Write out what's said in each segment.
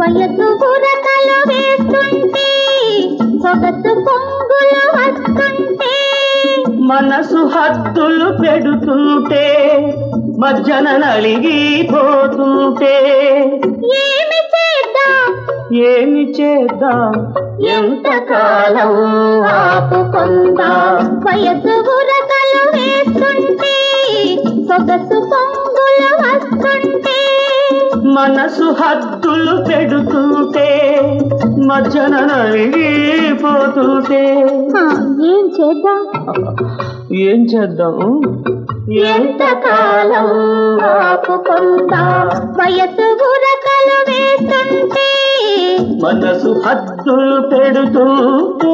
వయసు బురకలు వేస్తుంటే సొగసు పొంగులు వస్తుంటే మనసు హద్దులు పెడుతుంటే మజ్జన నలిగిపోతుంటే ఏమి చేద్దాం? ఏమి చేద్దాం? ఎంతకాలం ఆపుకుందాం? వయసు బురకలు వేస్తుంటే సొగసు పొంగులు వస్తుంటే. మనసు హద్దులు పెడుతుంటే మజ్జన నలిగిపోతుంటే ఏం చేద్దాం? ఏం చేద్దాం? ఎంతకాలం ఆపుకుందాం వయసు గురకలు వేస్తుంటే మనసు హద్దులు పెడుతుంటే.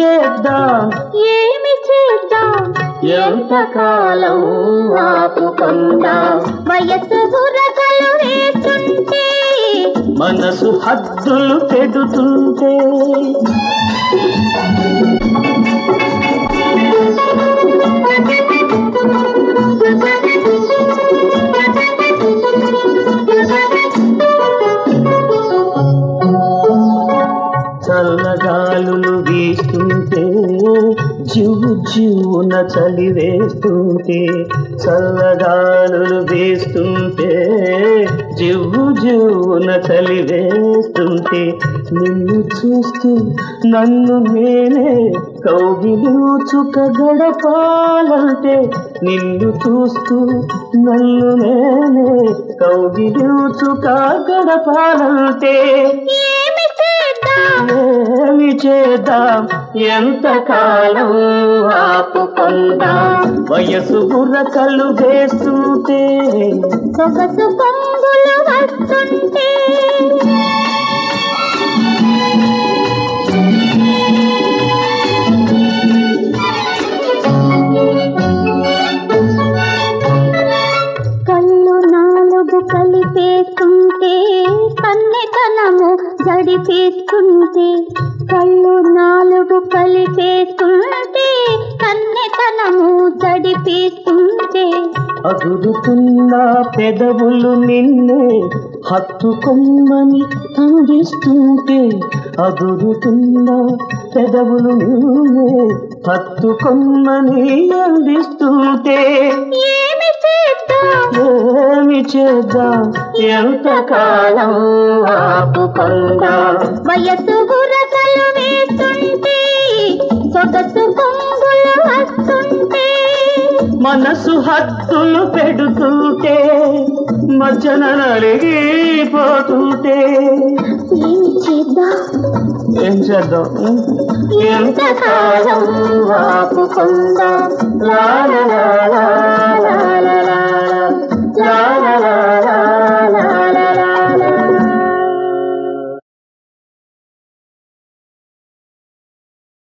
చేద్దాం? ఏమి చేద్దాం? ఎంతకాలం ఆపుకుందాం? వయసు బురకలు వేస్తుంటే మనసు హద్దులు పెడుతుంటే. జివ్వు జివ్వున చలి వేస్తుంటే చల్లగాలులు వీస్తుంటే జివ్వు జివ్వున చలి వేస్తుంటే నిన్ను చూస్తూ నన్ను నేనే కౌగిలిచుక గడపాలంటే నిన్ను చూస్తూ నన్ను నేనే కౌగిలిచుక గడపాలంటే. ఏమి చేద్దాం? ఏమి చేద్దాం. ఎంతకాలం ఆపుకుందాం. వయసు బుర్రకలు వేస్తుంటే సొగసు పంగులు వస్తుంటే. కలిపేస్తుంటే కన్నెతనము జడిపేస్తుంటే కళ్ళు నాలుగు కలిపేస్తుంటే కన్నెతనము జడిపేస్తుంటే అదురుతున్న పెదవులు నిన్నే హత్తుకొమ్మని అందిస్తుంటే అదురుతున్న పెదవులు నిన్నే హత్తుకొమ్మని అందిస్తుంటే. ఏమి చేద్దాం? ఏమి చేద్దాం ఎంతకాలం ఆపుకుందాం వయసు బురకలు వేస్తుంటే సొగసు పొంగులు వస్తుంటే మనసు హద్దులు పెడుతుంటే మజ్జన నలిగిపోతుంటే ఏమి చేద్దాం ఏం చేద్దాం ఎంతకాలం ఆపుకుందాం లా లా లా లా